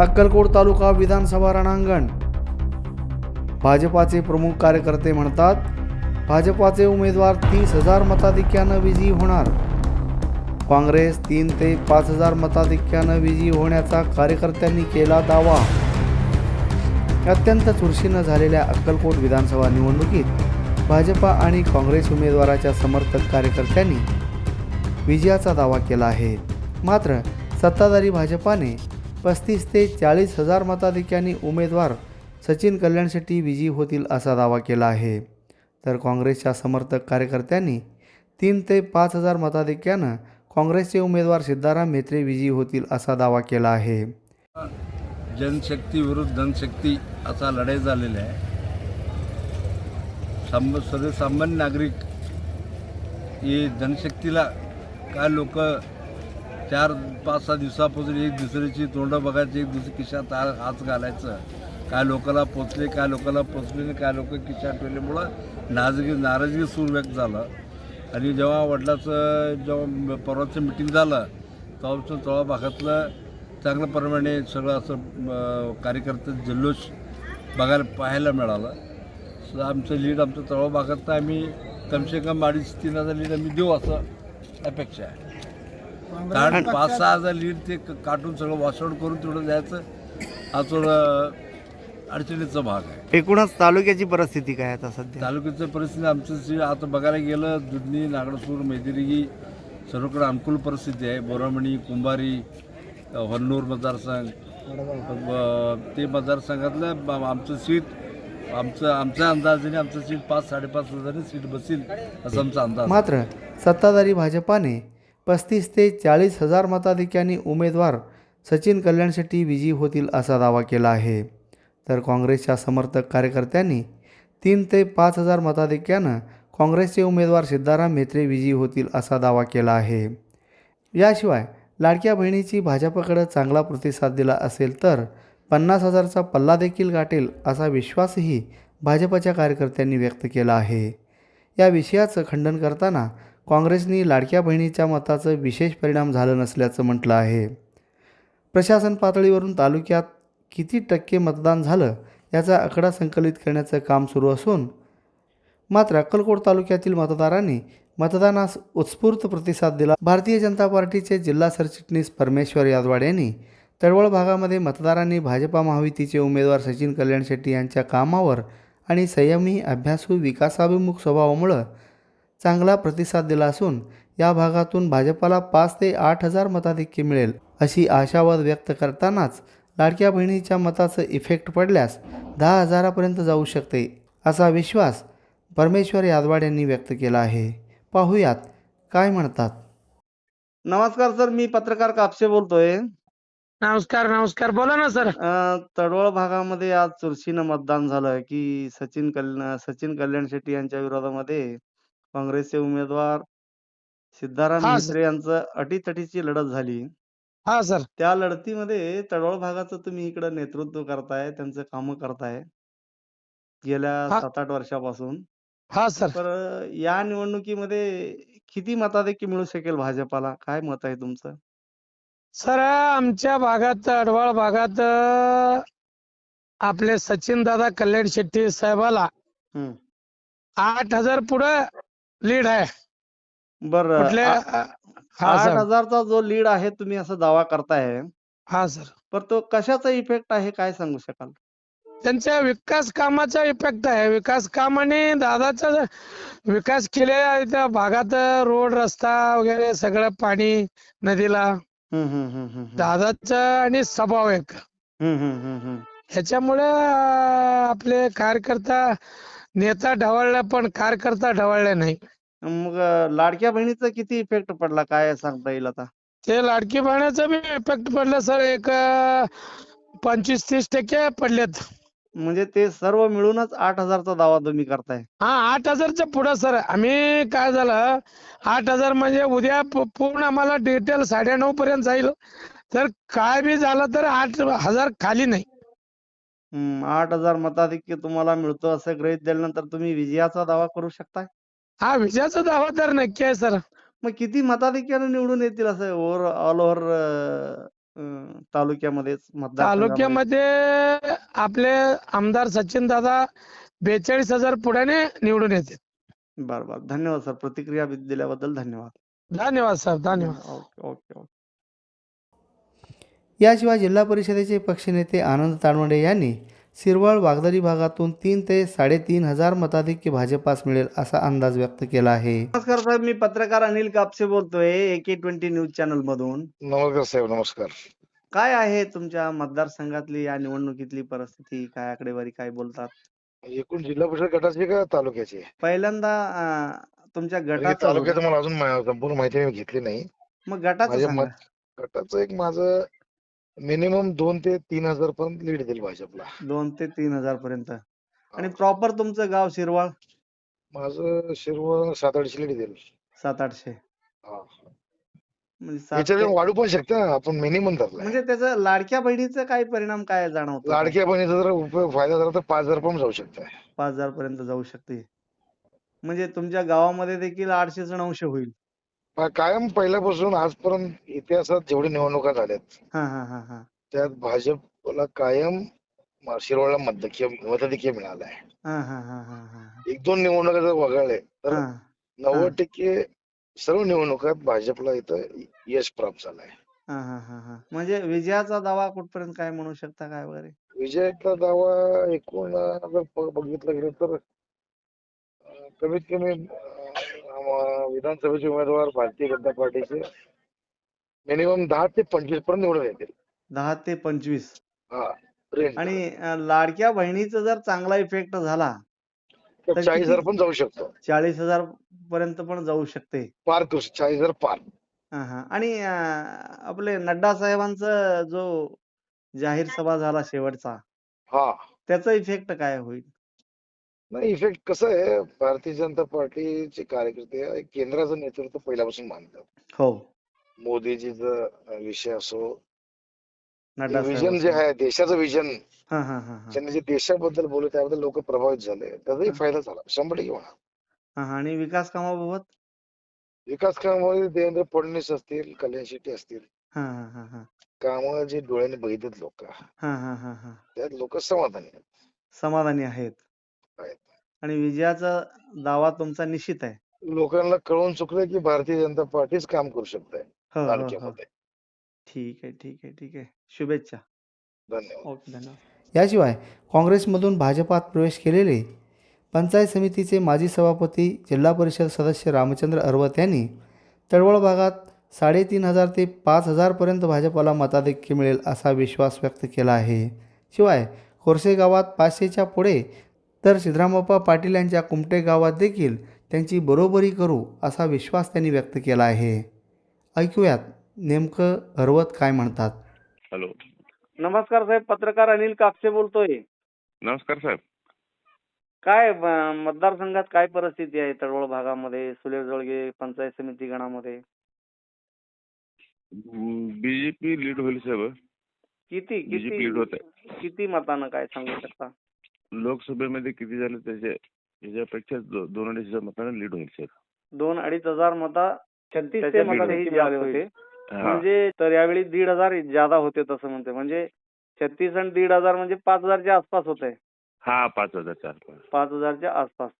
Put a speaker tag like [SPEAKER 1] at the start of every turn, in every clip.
[SPEAKER 1] अक्कलकोट तालुका विधानसभा रणांगण. भाजपाचे प्रमुख कार्यकर्ते म्हणतात भाजपाचे उमेदवार तीस हजार मताधिक्यानं विजयी होणार. काँग्रेस तीन ते पाच हजार मताधिक्यानं विजयी होण्याचा कार्यकर्त्यांनी केला दावा. अत्यंत चुरशीनं झालेल्या अक्कलकोट विधानसभा निवडणुकीत भाजपा आणि काँग्रेस उमेदवाराच्या समर्थक कार्यकर्त्यांनी विजयाचा दावा केला आहे. मात्र सत्ताधारी भाजपाने पस्तीस ते चाळीस हजार मताधिक्यांनी उमेदवार सचिन कल्याण शेट्टी विजयी होतील असा दावा केला आहे. तर काँग्रेसच्या समर्थक कार्यकर्त्यांनी तीन ते पाच हजार मताधिक्यानं काँग्रेसचे उमेदवार सिद्धाराम म्हेत्रे विजयी होतील असा दावा केला आहे.
[SPEAKER 2] जनशक्ती विरुद्ध धनशक्ती असा लढाई झालेला आहे. साम सर्वसामान्य नागरिक हे धनशक्तीला काय लोक चार पाच सहा दिवसापासून एक दुसऱ्याची तोंडं बघायची एक दुसरी खिशात हात घालायचं. काय लोकांना पोचले काय लोकांना पोचले नाही काय लोक खिशात ठेवल्यामुळं नाराजगी नाराजगी सूर व्यक्त झालं. आणि जेव्हा वडिलाचं जेव्हा परवाचं मिटिंग झालं तेव्हापासून तळा भागातलं चांगल्या प्रमाणे सगळं असं कार्यकर्ते जल्लोष बघायला पाहायला मिळालं. सो आमचं लीड आमचं तळा भागात आम्ही कमसे कम अडीच तीन हजार लीड आम्ही देऊ असं अपेक्षा आहे. कारण पाच सहा हजार लीड ते क- काटून सगळं वॉशआउट करून तेवढं द्यायचं हा थोडं अडचणीचा भाग आहे.
[SPEAKER 1] एकूणच तालुक्याची परिस्थिती काय आता सध्या?
[SPEAKER 2] तालुक्याचं परिस्थिती आमचं जे आता बघायला गेलं दुधनी नागडसूर मैदिरिगी सर्वकडे अनुकूल परिस्थिती आहे. बोरामणी कुंभारी अ, हन्नूर मतदारसंघ ते मतदारसंघातलं आमचं सीट आमचं आमच्या अंदाजाने आमचं सीट पाच साडेपाच हजारांनी सीट बसेल असा आमचा अंदाज
[SPEAKER 1] मात्र सत्ताधारी भाजपाने पस्तीस ते चाळीस हजार मताधिक्यांनी उमेदवार सचिन कल्याण शेट्टी विजयी होतील असा दावा केला आहे. तर काँग्रेसच्या समर्थक कार्यकर्त्यांनी तीन ते पाच हजार मताधिक्यानं काँग्रेसचे उमेदवार सिद्धाराम म्हेत्रे विजयी होतील असा दावा केला आहे. याशिवाय लाडक्या बहिणीची भाजपकडे चांगला प्रतिसाद दिला असेल तर पन्नास हजारचा पल्ला देखील गाठेल असा विश्वासही भाजपच्या कार्यकर्त्यांनी व्यक्त केला आहे. या विषयाचं खंडन करताना काँग्रेसनी लाडक्या बहिणीच्या मताचं विशेष परिणाम झालं नसल्याचं म्हटलं आहे. प्रशासन पातळीवरून तालुक्यात किती टक्के मतदान झालं याचा आकडा संकलित करण्याचं काम सुरू असून मात्र अक्कलकोट तालुक्यातील मतदारांनी मतदानास उत्स्फूर्त प्रतिसाद दिला. भारतीय जनता पार्टीचे जिल्हा सरचिटणीस परमेश्वर यादवाड यांनी तळवळ भागामध्ये मतदारांनी भाजपा महायुतीचे उमेदवार सचिन कल्याण शेट्टी यांच्या कामावर आणि संयमी अभ्यासू विकासाभिमुख स्वभावामुळं चांगला प्रतिसाद दिला असून या भागातून भाजपाला पाच ते आठ हजार मताधिक्य मिळेल अशी आशावाद व्यक्त करतानाच लाडक्या बहिणीच्या मताचं इफेक्ट पडल्यास दहा हजारापर्यंत जाऊ शकते असा विश्वास परमेश्वर यादवाड यांनी व्यक्त केला आहे. पाहूयात काय म्हणतात. नमस्कार सर मी पत्रकार कापसे बोलतोय.
[SPEAKER 3] नमस्कार नमस्कार. बोला ना सर.
[SPEAKER 1] तडवळ भागामध्ये आज चुरशीनं मतदान झालं की सचिन कल्याण सचिन कल्याण शेट्टी यांच्या विरोधामध्ये काँग्रेसचे उमेदवार सिद्धाराम
[SPEAKER 3] हा,
[SPEAKER 1] म्हेत्रे यांचं अटीतटीची लढत झाली.
[SPEAKER 3] हा सर.
[SPEAKER 1] त्या लढतीमध्ये तडवळ भागाचं तुम्ही इकडं नेतृत्व करताय त्यांचं कामं करताय. गेल्या
[SPEAKER 3] हा.
[SPEAKER 1] सात आठ वर्षापासून.
[SPEAKER 3] हा सर.
[SPEAKER 1] तर या निवडणुकीमध्ये किती मताधिक्य मिळू शकेल भाजपाला? काय मत आहे तुमचं?
[SPEAKER 3] सर आमच्या भागात अडवाळ भागात अं, आपले सचिन दादा कल्याण शेट्टी साहेबाला
[SPEAKER 1] हम्म.
[SPEAKER 3] आठ हजार पुढे लीड आहे.
[SPEAKER 1] बरं
[SPEAKER 3] कुठल्या हा
[SPEAKER 1] आठ
[SPEAKER 3] सर.
[SPEAKER 1] हजारचा जो लीड आहे तुम्ही असा दावा करताय.
[SPEAKER 3] हा सर.
[SPEAKER 1] पण तो कशाचा इफेक्ट आहे काय सांगू शकाल?
[SPEAKER 3] त्यांच्या विकास कामाचा इफेक्ट आहे. विकास काम आणि दादाचा विकास केलेला त्या भागात रोड रस्ता वगैरे सगळं पाणी नदीला.
[SPEAKER 1] हम्म, हम्म, हम्म, हम्म, हम्म.
[SPEAKER 3] दादाचा आणि स्वभाव एक.
[SPEAKER 1] हम्म, हम्म, हम्म, हम्म.
[SPEAKER 3] ह्याच्यामुळे आपले कार्यकर्ता नेता ढवळला पण कार्यकर्ता ढवळले नाही.
[SPEAKER 1] मग लाडक्या बहिणीचा किती इफेक्ट पडला? काय सांगता येईल आता
[SPEAKER 3] ते लाडकी बहिणीचा बी इफेक्ट पडला सर एक पंचवीस तीस टक्के पडलेत.
[SPEAKER 1] म्हणजे ते सर्व मिळूनच आठ हजारचा दावा तुम्ही करताय.
[SPEAKER 3] हा आठ हजारच्या पुढं सर आम्ही काय झालं आठ हजार म्हणजे उद्या पूर्ण आम्हाला डिटेल साडेनऊ पर्यंत जाईल. तर काय बी झालं तर आठ हजार खाली नाही.
[SPEAKER 1] हम्म, आठ हजार मताधिक्य तुम्हाला मिळतो असं गृहीत दिल्यानंतर तुम्ही विजयाचा दावा करू शकताय?
[SPEAKER 3] हा विजयाचा दावा तर नक्की आहे सर.
[SPEAKER 1] मग किती मताधिक्याने निवडून येतील असं ओव्हर ऑल ओव्हर
[SPEAKER 4] अं, तालुक्यामध्येच मतदार
[SPEAKER 3] तालुक्यामध्ये आपले आमदार सचिन दादा बेचाळीस हजार पुढ्याने निवडून येते
[SPEAKER 4] बरं बरं. धन्यवाद सर. प्रतिक्रिया दिल्याबद्दल धन्यवाद.
[SPEAKER 3] धन्यवाद साहेब धन्यवाद.
[SPEAKER 4] Okay okay okay. याशिवाय जिल्हा परिषदेचे पक्षनेते आनंद ताडवंडे यांनी सिरवळ वागदरी भागातून तीन ते साडेतीन हजार मताधिक्य भाजपास मिळेल असा अंदाज व्यक्त केला आहे. नमस्कार साहेब मी पत्रकार अनिल कापसे बोलतोय एके ट्वेंटी न्यूज चॅनल मधून.
[SPEAKER 5] नमस्कार साहेब नमस्कार.
[SPEAKER 4] काय आहे तुमच्या मतदारसंघातली या निवडणुकीतली परिस्थिती? काय आकडेवारी काय बोलतात?
[SPEAKER 5] एकूण जिल्हा परिषद गटाची का तालुक्याची?
[SPEAKER 4] पहिल्यांदा अं, तुमच्या
[SPEAKER 5] हे
[SPEAKER 4] गटाचं
[SPEAKER 5] तालुक्याचं मला अजून मा- संपूर्ण माहिती मी घेतली नाही.
[SPEAKER 4] मग गटाचं
[SPEAKER 5] माझ्या
[SPEAKER 4] सांगा.
[SPEAKER 5] मत गटाचं एक माझं मिनिमम दोन ते तीन हजार पर्यंत लीड देईल भाजपला.
[SPEAKER 4] दोन ते तीन हजार पर्यंत. आणि प्रॉपर तुमचं गाव शिरवाळ?
[SPEAKER 5] माझं शिरवळ सात आठशे लीड देईल.
[SPEAKER 4] सात आठशे.
[SPEAKER 5] हा.
[SPEAKER 4] म्हणजे सात
[SPEAKER 5] याच्यात वाढू पण शकते ना आपण मिनिमम धरलाय.
[SPEAKER 4] म्हणजे त्याचं लाडक्या बहिणीचा काय परिणाम काय जाणवतो?
[SPEAKER 5] लाडक्या बहिणीचा जर उपयोग फायदा झाला तर पाच हजार पण जाऊ शकते
[SPEAKER 4] पाच हजार पर्यंत जाऊ शकते. म्हणजे तुमच्या गावामध्ये देखील आठशे नऊशे होईल.
[SPEAKER 5] कायम पहिल्यापासून आजपर्यंत इतिहासात जेवढे निवडणुका झाल्यात
[SPEAKER 4] हा हा हा हा.
[SPEAKER 5] त्यात भाजपला कायम म- शिरवळला मताधिक्य मताधिक्य मिळालंय.
[SPEAKER 4] हा हा हा हा हा.
[SPEAKER 5] एक दोन निवडणुका जर वगळले तर
[SPEAKER 4] हा.
[SPEAKER 5] नव्वद टक्के सर्व निवडणुकात भाजपला इथं यश प्राप्त झालंय.
[SPEAKER 4] हा हा हा हा. म्हणजे विजयाचा दावा कुठपर्यंत काय म्हणू शकता काय वगैरे?
[SPEAKER 5] विजयाचा दावा एकूण अं, जर बघितलं गेलं तर अं, कमीत कमी अं, विधानसभेचे उमेदवार भारतीय जनता पार्टीचे मिनिमम दहा ते पंचवीसपर्यंत निवडून येतील.
[SPEAKER 4] दहा ते पंचवीस.
[SPEAKER 5] हा range.
[SPEAKER 4] आणि अं, लाडक्या बहिणीचा जर चांगला इफेक्ट झाला
[SPEAKER 5] तर चाळीस हजार पण जाऊ शकतो.
[SPEAKER 4] चाळीस हजार पर्यंत पण जाऊ शकते.
[SPEAKER 5] पार करू शकतो चाळीस हजार पार.
[SPEAKER 4] हा हा. आणि अं, आपले नड्डा साहेबांचा जो जाहीर सभा झाला शेवटचा
[SPEAKER 5] हा.
[SPEAKER 4] त्याचा इफेक्ट काय होईल?
[SPEAKER 5] नाही इफेक्ट कसं आहे भारतीय जनता पार्टीचे कार्यकर्ते केंद्राचं नेतृत्व पहिल्यापासून मानतात.
[SPEAKER 4] हो.
[SPEAKER 5] मोदीजीचं विषय असो
[SPEAKER 4] नड्डा
[SPEAKER 5] विजन जे आहे देशाचं विजन
[SPEAKER 4] हा हा हा हा.
[SPEAKER 5] त्यांनी जे देशाबद्दल बोलले त्याबद्दल लोक प्रभावित झाले. त्याचाही. फायदा झाला. शंभर टक्के होणार.
[SPEAKER 4] हा हा. आणि विकास कामाबाबत?
[SPEAKER 5] विकास कामामध्ये देवेंद्र फडणवीस असतील कल्याण शेट्टी असतील.
[SPEAKER 4] हा हा हा हा.
[SPEAKER 5] कामं जे डोळ्याने बघितलेत लोक.
[SPEAKER 4] हा हा हा हा.
[SPEAKER 5] त्यात लोक समाधानी आहेत.
[SPEAKER 4] समाधानी आहेत. आणि विजयाचा दावा तुमचा निश्चित आहे.
[SPEAKER 5] लोकांना कळून चुकलं की भारतीय जनता पार्टीच काम करू शकते
[SPEAKER 4] हो हो हो.
[SPEAKER 5] तालुक्यामध्ये
[SPEAKER 4] ठीक आहे ठीक आहे ठीक आहे. शुभेच्छा.
[SPEAKER 5] धन्यवाद.
[SPEAKER 4] ओके धन्यवाद. याशिवाय काँग्रेसमधून भाजपात प्रवेश केलेले पंचायत समितीचे माजी सभापती जिल्हा परिषद सदस्य रामचंद्र अरवत यांनी तळवळ भागात साडेतीन हजार ते पाच हजारपर्यंत भाजपाला मताधिक्य मिळेल असा विश्वास व्यक्त केला आहे. शिवाय कोरसे गावात पाचशेच्या पुढे तर सिद्धरामप्पा पाटील यांच्या कुमटे गावात देखील त्यांची बरोबरी करू असा विश्वास त्यांनी व्यक्त केला आहे. ऐकूयात नेमकं अरवत काय म्हणतात.
[SPEAKER 6] हॅलो.
[SPEAKER 4] नमस्कार साहेब पत्रकार अनिल कापसे बोलतोय.
[SPEAKER 6] नमस्कार साहेब.
[SPEAKER 4] काय ब- मतदारसंघात काय परिस्थिती आहे तळवळ भागामध्ये सुलेर जळगे पंचायत समिती गणामध्ये?
[SPEAKER 6] बीजेपी लीड होईल साहेब.
[SPEAKER 4] किती
[SPEAKER 6] बीजेपी लीड होत
[SPEAKER 4] किती किती मतानं काय सांगू शकता?
[SPEAKER 6] लोकसभेमध्ये किती झाले त्याच्या याच्यापेक्षा दो- दोन अडीच हजार मतांना लीड होईल साहेब
[SPEAKER 4] दोन अडीच हजार मता छत्तीस ते
[SPEAKER 6] त्याच्या
[SPEAKER 4] मतांनी
[SPEAKER 6] लीड
[SPEAKER 4] मिळाले होते.
[SPEAKER 6] हा.
[SPEAKER 4] म्हणजे तर यावेळी दीड हजार ज्यादा होते तसं म्हणते. म्हणजे छत्तीस आणि दीड हजार म्हणजे पाच हजारच्या आसपास होते.
[SPEAKER 6] हा पाच हजार चार पाच.
[SPEAKER 4] पाच हजारच्या आसपास.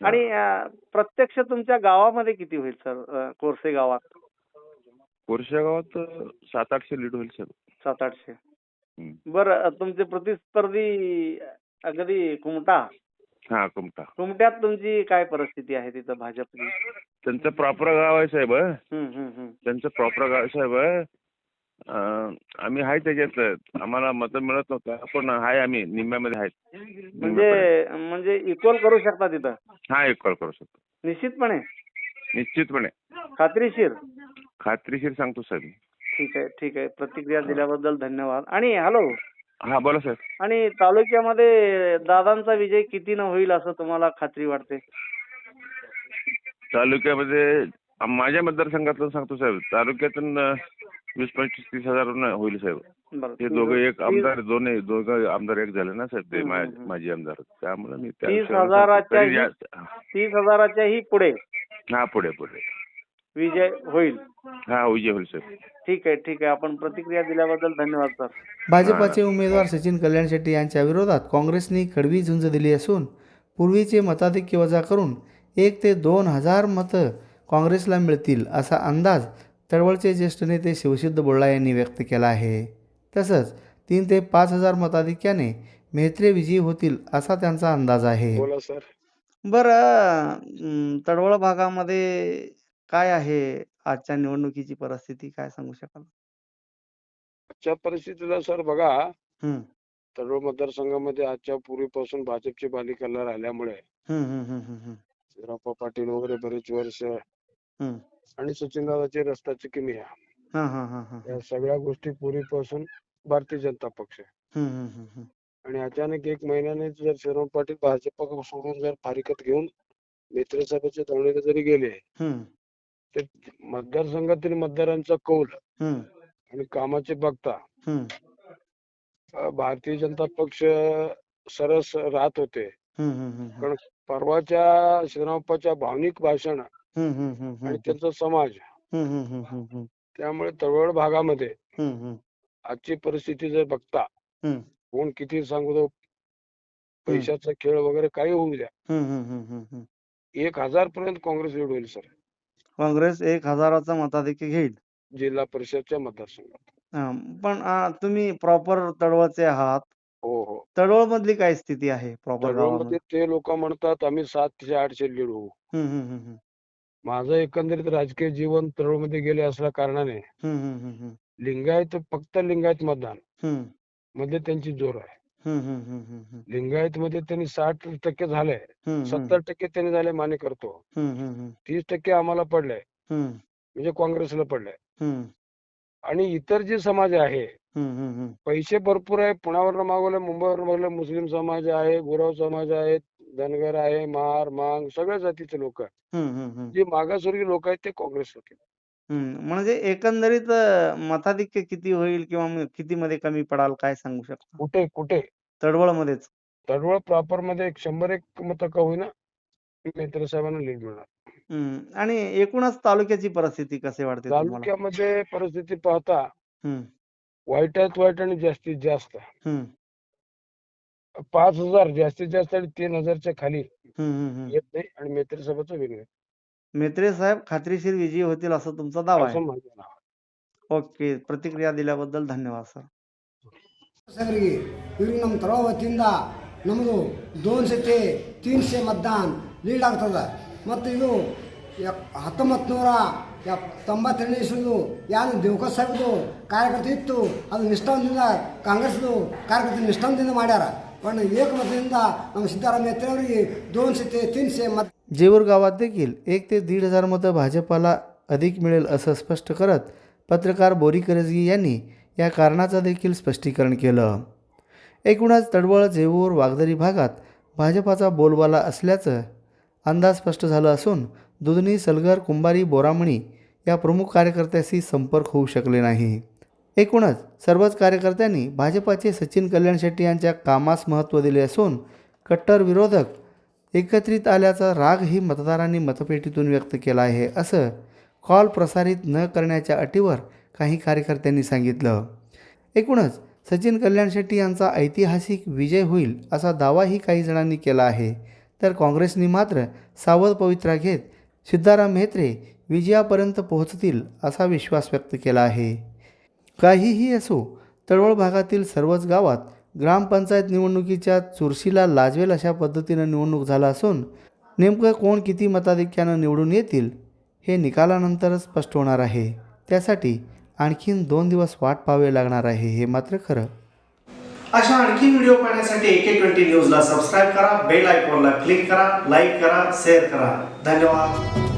[SPEAKER 4] आणि अं, प्रत्यक्ष तुमच्या गावामध्ये किती होईल सर कोरसे गावात.
[SPEAKER 6] कोरशा गावात सात आठशे लीड होईल साहेब
[SPEAKER 4] सात आठशे.
[SPEAKER 6] हम्म.
[SPEAKER 4] बरं तुमचे प्रतिस्पर्धी अगदी कुमटा.
[SPEAKER 6] हा कुमटा.
[SPEAKER 4] कुमट्यात तुमची काय परिस्थिती आहे तिथं भाजपची?
[SPEAKER 6] त्यांचं प्रॉपर गाव आहे साहेब
[SPEAKER 4] हम्म, हम्म, हम्म.
[SPEAKER 6] त्यांचं प्रॉपर गाव साहेब अं, आम्ही आहे त्याच्यात. आम्हाला मतं मिळत नव्हतं. पण आहे आम्ही निम्म्यामध्ये आहेत.
[SPEAKER 4] म्हणजे म्हणजे इक्वल करू शकता तिथं?
[SPEAKER 6] हा एक कॉल करू शकतो.
[SPEAKER 4] निश्चितपणे?
[SPEAKER 6] निश्चितपणे.
[SPEAKER 4] खात्रीशीर?
[SPEAKER 6] खात्रीशीर सांगतो साहेब.
[SPEAKER 4] ठीक आहे ठीक आहे. प्रतिक्रिया दिल्याबद्दल धन्यवाद. आणि हॅलो!
[SPEAKER 6] हा बोला साहेब
[SPEAKER 4] आणि तालुक्यामध्ये दादांचा विजय कितीनं होईल असं तुम्हाला खात्री वाटते?
[SPEAKER 6] तालुक्यामध्ये माझ्या मतदारसंघातलं सांगतो साहेब तालुक्यातून अं, वीस पंचवीस तीस हजार होईल साहेब
[SPEAKER 4] बरं. तीस-
[SPEAKER 6] दोघं एक आमदार दोन दोघं आमदार एक झाले ना साहेब ते मा-. माजी आमदार. त्यामुळे मी त्या
[SPEAKER 4] तीस
[SPEAKER 6] सांगतो.
[SPEAKER 4] हजाराच्या
[SPEAKER 6] तरी
[SPEAKER 4] ही-
[SPEAKER 6] जास्त-
[SPEAKER 4] तीस हजाराच्याही पुढे
[SPEAKER 6] हा पुढे पुढे.
[SPEAKER 1] विजय होईल.
[SPEAKER 6] हा विजय होईल सर.
[SPEAKER 1] ठीक आहे ठीक आहे. आपण प्रतिक्रिया दिल्याबद्दल धन्यवाद सर. भाजपाचे उमेदवार सचिन कल्याण शेट्टी यांच्या विरोधात काँग्रेसने कडवी झुंज दिली असून पूर्वीचे मताधिक्य वजा करून एक ते दोन हजार मतं काँग्रेसला मिळतील असा अंदाज तळवळचे ज्येष्ठ नेते शिवसिद्ध बोळा यांनी व्यक्त केला आहे. तसंच तीन ते पाच हजार मताधिक्याने मेहत्रे विजयी होतील असा त्यांचा अंदाज आहे.
[SPEAKER 7] बोला सर.
[SPEAKER 1] बरं तडवळ भागामध्ये काय आहे? आजच्या निवडणुकीची परिस्थिती काय सांगू शकाल
[SPEAKER 7] आजच्या परिस्थितीला सर बघा
[SPEAKER 1] हम्म,
[SPEAKER 7] तरोळ मतदारसंघामध्ये आजच्या पूर्वीपासून भाजपची बालिकाला राहिल्यामुळे. शिवराप्पा पाटील वगैरे बरेच वर्ष
[SPEAKER 1] हम्म.
[SPEAKER 7] आणि सचिनदादाची
[SPEAKER 1] हा हा हा हा
[SPEAKER 7] या सगळ्या गोष्टी पूर्वीपासून भारतीय जनता पक्ष
[SPEAKER 1] हम्म.
[SPEAKER 7] आणि अचानक एक महिन्याने जर शिवराम पाटील भाजप सोडून जर फारिकत घेऊन मित्रसभेचे धवणीला जरी गेले तर मतदारसंघातील मतदारांचा कौल आणि कामाचे बघता भारतीय जनता पक्ष सरस राहत होते पण परवाच्या शिवरामप्पाच्या भावनिक भाषण आणि त्यांचा समाज त्यामुळे तळवळ भागामध्ये आजची परिस्थिती जर बघता. कोण किती सांगू दो पैशाचा खेळ वगैरे काही होऊ द्या. एक हजार पर्यंत काँग्रेस लीड होईल सर
[SPEAKER 1] काँग्रेस एक हजाराचा मताधिक्य घेईल.
[SPEAKER 7] जिल्हा परिषदच्या मतदारसंघात.
[SPEAKER 1] पण आ, तुम्ही प्रॉपर तळवळचे आहात.
[SPEAKER 7] हो हो.
[SPEAKER 1] तळवळ मधली काय स्थिती आहे प्रॉपर गावामध्ये?
[SPEAKER 7] तळवळमध्ये ते लोक म्हणतात आम्ही सातशे आठशे लीड होऊ.
[SPEAKER 1] हम्म, हम्म, हम्म, हम्म.
[SPEAKER 7] माझं एकंदरीत राजकीय जीवन तळवळमध्ये गेले असल्या कारणाने
[SPEAKER 1] हम्म, हम्म, हम्म, हम्म.
[SPEAKER 7] लिंगायत फक्त लिंगायत मतदान
[SPEAKER 1] हम्म,
[SPEAKER 7] मध्ये त्यांची जोर आहे.
[SPEAKER 1] हम्म, हम्म, हम्म, हम्म, हम्म.
[SPEAKER 7] लिंगायत मध्ये त्यांनी साठ टक्के झाले.
[SPEAKER 1] हम्म, हम्म,
[SPEAKER 7] सत्तर टक्के त्यांनी झाले मान्य करतो.
[SPEAKER 1] हम्म, हम्म, हम्म,
[SPEAKER 7] तीस टक्के आम्हाला पडले.
[SPEAKER 1] हम्म,
[SPEAKER 7] म्हणजे काँग्रेसला पडले.
[SPEAKER 1] हम्म,
[SPEAKER 7] आणि इतर जे समाज आहे
[SPEAKER 1] हम्म, हम्म, हम्म.
[SPEAKER 7] पैसे भरपूर आहे. पुण्यावरनं मागवलं मुंबईवरनं मागवलं मुस्लिम समाज आहे गुरव समाज आहे धनगर आहे महार मांग सगळ्या जातीचे लोक.
[SPEAKER 1] हम्म, हम्म, हम्म.
[SPEAKER 7] जे मागासवर्गीय लोक आहेत ते काँग्रेस होते
[SPEAKER 1] हम्म, म्हणजे एकंदरीत अ, मताधिक्य किती होईल किंवा मग किती मध्ये कमी पडाल काय सांगू शकता?
[SPEAKER 7] कुठे कुठे?
[SPEAKER 1] तडवळ मध्येच
[SPEAKER 7] तडवळ प्रॉपरमध्ये एक शंभर एक मत का होईना मित्र साहेबांना लीड मिळणार.
[SPEAKER 1] आणि एकूणच तालुक्याची परिस्थिती कसे वाटते तुम्हाला?
[SPEAKER 7] तालुक्यामध्ये परिस्थिती पाहता वाईटात वाईट आणि जास्तीत जास्त. पाच हजार जास्तीत जास्त आणि तीन हजारच्या खाली. येत नाही आणि मित्र सभेचं वेगळं.
[SPEAKER 1] मेत्रे साहेब खात्रीशीर विजयी होतील असं तुमचा दावा
[SPEAKER 7] असं
[SPEAKER 1] आहे
[SPEAKER 7] माझं नाव आहे.
[SPEAKER 1] ओके प्रतिक्रिया दिल्याबद्दल धन्यवाद सर
[SPEAKER 8] ಸಗರಿಗೆ ಇವ್ರಿಗೆ ನಮ್ಮ ತಳ ವತಿಯಿಂದ ನಮ್ಮದು ದೋನ್ಸತೆ ತೀನ್ಸೆ ಮತದಾನ ಲೀಡ್ ಆಗ್ತದೆ ಮತ್ತು ಇದು ಎಪ್ ಹತ್ತೊಂಬತ್ತು ನೂರ ಎಪ್ ತೊಂಬತ್ತೆರಡನೇ ಇಸ್ವಿದು ಯಾರು ದೇವಕ ಸಾಹೇಬ್ದು ಕಾರ್ಯಕರ್ತ ಇತ್ತು ಅದು ನಿಷ್ಠಾವಂತದಿಂದ ಕಾಂಗ್ರೆಸ್ದು ಕಾರ್ಯಕರ್ತ ನಿಷ್ಠಾವಂತದಿಂದ ಮಾಡ್ಯಾರ पण एक मतदानदा सीताराम येत्यावरी दोनशे ते तीनशे मत
[SPEAKER 1] जेऊर गावात देखील एक ते दीड हजार मतं भाजपाला अधिक मिळेल असं स्पष्ट करत पत्रकार बोरी करजगी यांनी या कारणाचं देखील स्पष्टीकरण केलं. एकूणच तडवळ जेऊर वागदरी भागात भाजपाचा बोलबाला असल्याचं अंदाज स्पष्ट झालं असून दुधनी सलगर कुंभारी बोरामणी या प्रमुख कार्यकर्त्याशी संपर्क होऊ शकले नाही. एकूणच सर्वच कार्यकर्त्यांनी भाजपाचे सचिन कल्याण शेट्टी यांच्या कामास महत्त्व दिले असून कट्टर विरोधक एकत्रित आल्याचा रागही मतदारांनी मतपेटीतून व्यक्त केला आहे असं कॉल प्रसारित न करण्याच्या अटीवर काही कार्यकर्त्यांनी सांगितलं. एकूणच सचिन कल्याण शेट्टी यांचा ऐतिहासिक विजय होईल असा दावाही काही जणांनी केला आहे. तर काँग्रेसने मात्र सावध पवित्रा घेत सिद्धाराम म्हेत्रे विजयापर्यंत पोहोचतील असा विश्वास व्यक्त केला आहे. काहीही असो तळवळ भागातील सर्वच गावात ग्रामपंचायत निवडणुकीच्या चुरशीला लाजवेल अशा पद्धतीनं निवडणूक झाला असून नेमकं कोण किती मताधिक्यानं निवडून येतील हे निकालानंतरच स्पष्ट होणार आहे. त्यासाठी आणखीन दोन दिवस वाट पाहावे लागणार आहे हे मात्र खरं.
[SPEAKER 4] अशा आणखी व्हिडिओ पाहण्यासाठी एके ट्वेंटी न्यूजला सबस्क्राईब करा बेल आयकॉनला क्लिक करा लाईक करा शेअर करा. धन्यवाद.